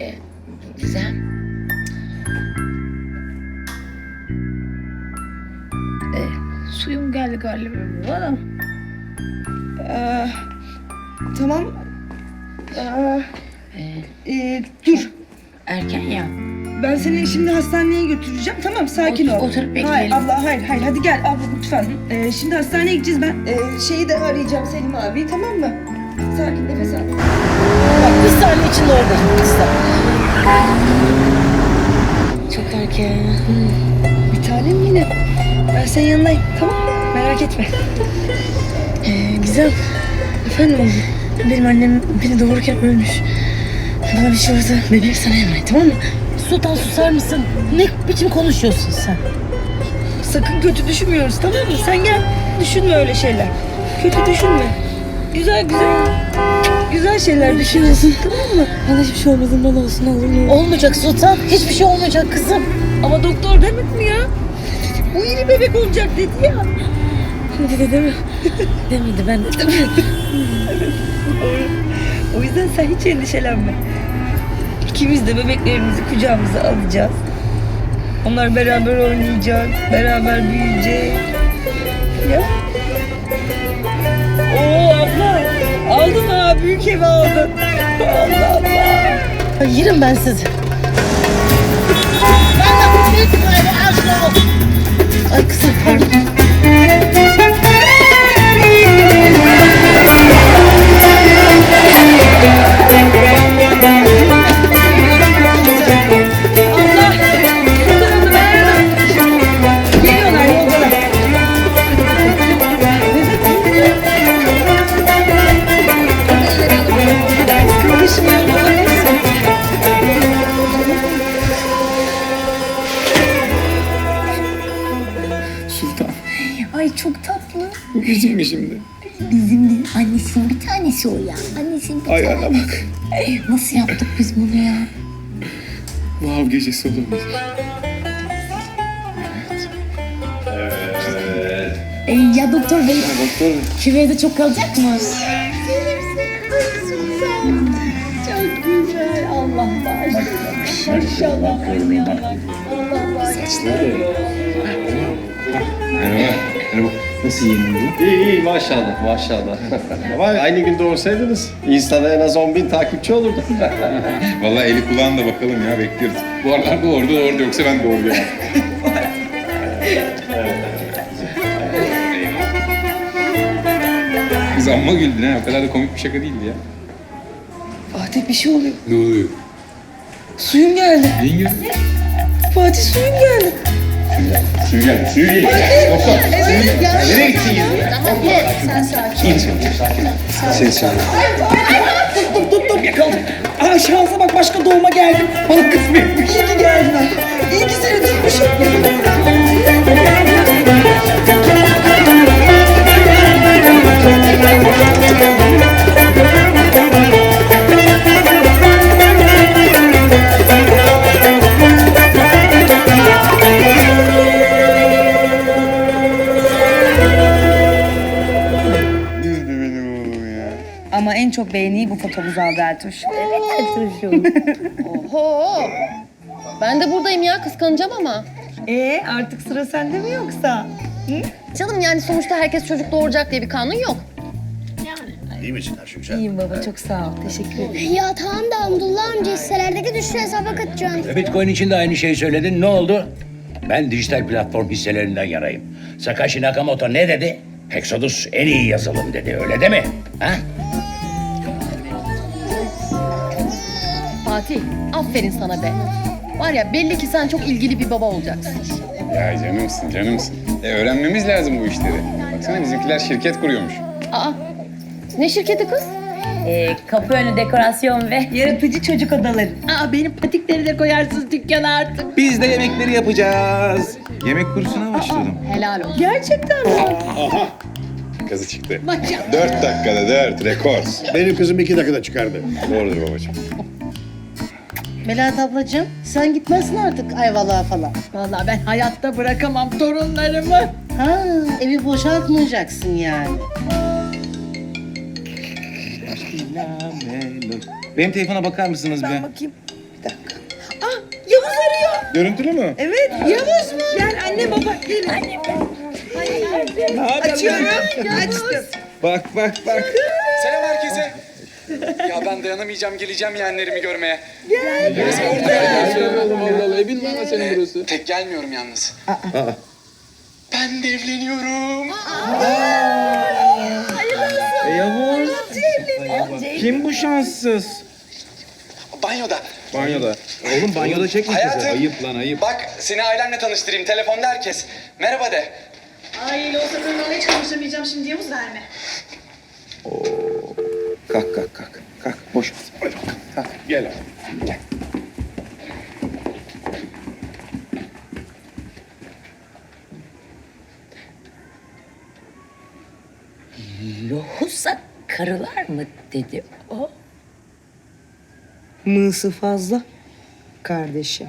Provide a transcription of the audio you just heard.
E, Gizem. E, suyum geldi galiba bana. Ee, tamam. Ee, E, e, dur. erken ya. Ben seni şimdi hastaneye götüreceğim. Tamam sakin Otur- ol. oturup bekleyelim. Hayır abla hayır hayır hadi gel abla lütfen. Ee, şimdi hastaneye gideceğiz ben. Ee, şeyi de arayacağım Selim abi tamam mı? Sakin nefes al. Bak bir saniye içinde orada. Çok erken. Bir tanem yine. Ben senin yanındayım tamam Merak etme. Ee, Gizem. Efendim oğlum. Benim annem beni doğururken ölmüş. Bana bir şey olursa bebeğim sana emanet tamam mı? Sultan susar mısın? Ne biçim konuşuyorsun sen? Sakın kötü düşünmüyoruz tamam mı? Sen gel. Düşünme öyle şeyler. Kötü düşünme. Güzel güzel. Güzel şeyler düşünüyorsun tamam mı? Bana hiçbir şey olmasın bana olsun olur mu? Olmayacak Sultan. Hiçbir şey olmayacak kızım. Ama doktor demedi mi ya? Bu iri bebek olacak dedi ya. Dedi değil mi? Demedi ben de değil mi? O yüzden sen hiç endişelenme. İkimiz de bebeklerimizi kucağımıza alacağız. Onlar beraber oynayacak, beraber büyüyecek. Ya. Oo aldın ha, büyük evi aldın. Allah Allah. Yerim ben sizi. Ay kızım pardon. Ay çok tatlı. Bizim mi şimdi? Bizim değil. Annesinin bir tanesi o ya. Annesinin bir Ayağına tanesi. bak. Nasıl yaptık biz bunu ya? Bu av gecesi olur mu? E, ya doktor bey Doktor şu evde çok kalacak mı? Çok güzel. Allah bağışlasın. Maşallah. saçları. Merhaba. Merhaba. Nasıl yenildi? İyi iyi maşallah maşallah. Ama aynı gün doğursaydınız Insta'da en az 10 bin takipçi olurdu. Vallahi eli kulağında bakalım ya bekliyoruz. Bu aralar doğurdu doğurdu yoksa ben doğuracağım. Kız amma güldün ha. O kadar da komik bir şaka değildi ya. Fatih bir şey oluyor. Ne oluyor? Suyum geldi. Neyin geldi? Fatih suyum geldi. Suyu geldi. Suyu geldi. Doktor. Nereye gittin ya? Sen sen. Tuttum tuttum yakaladım. Aa şansa bak başka doğuma geldim. Bana kısmetmiş. İyi ki geldin. İyi ki seni Ama en çok beğeniyi bu fotomuz aldı Ertuş. Oho. Ben de buradayım ya kıskanacağım ama. Ee artık sıra sende mi yoksa? Canım yani sonuçta herkes çocuk doğuracak diye bir kanun yok. İyiyim baba çok sağ ol. Teşekkür ederim. Ya tamam da Abdullah amca hisselerdeki düşüşü hesaba katacağım. Bitcoin için de aynı şeyi söyledin. Ne oldu? Ben dijital platform hisselerinden yanayım. Sakashi Nakamoto ne dedi? Exodus en iyi yazılım dedi. Öyle değil mi? Ha? Fatih aferin sana be. Var ya belli ki sen çok ilgili bir baba olacaksın. Ya canımsın canımsın. E öğrenmemiz lazım bu işleri. Baksana bizimkiler şirket kuruyormuş. Aa ne şirketi kız? Ee, kapı önü dekorasyon ve Yaratıcı çocuk odaları. Aa benim patikleri de koyarsınız dükkana artık. Biz de yemekleri yapacağız. Yemek kursuna başladım. Helal olsun. Gerçekten mi? Kazı çıktı. Dört dakikada dört rekor. Benim kızım iki dakikada çıkardı. Doğrudur babacığım. Melahat ablacığım sen gitmezsin artık Ayvalık'a falan. Vallahi ben hayatta bırakamam torunlarımı. Ha evi boşaltmayacaksın yani. Benim telefona bakar mısınız be? Bakayım. Görüntülü mü? Evet. Yavuz mu? Gel anne baba gelin. Anne Açıyorum. Açtım. Bak bak bak. Selam herkese. Ya ben dayanamayacağım geleceğim yeğenlerimi görmeye. oğlum Allah Allah. Evin ama senin burası? Tek gelmiyorum yalnız. Ben de evleniyorum. E, Yavuz. Kim bu şanssız? Banyoda. Banyoda. Oğlum banyoda çekme kızı. Hayatım. Ayıp lan ayıp. Bak seni ailemle tanıştırayım. Telefonda herkes. Merhaba de. Ay ben hiç konuşamayacağım şimdi Yavuz verme. Kalk kalk kalk. Kalk boş ver. Hadi bakalım. Kalk. Gel abi. Gel. Lohusa karılar mı dedi o? Mığsı fazla. Kardeşim.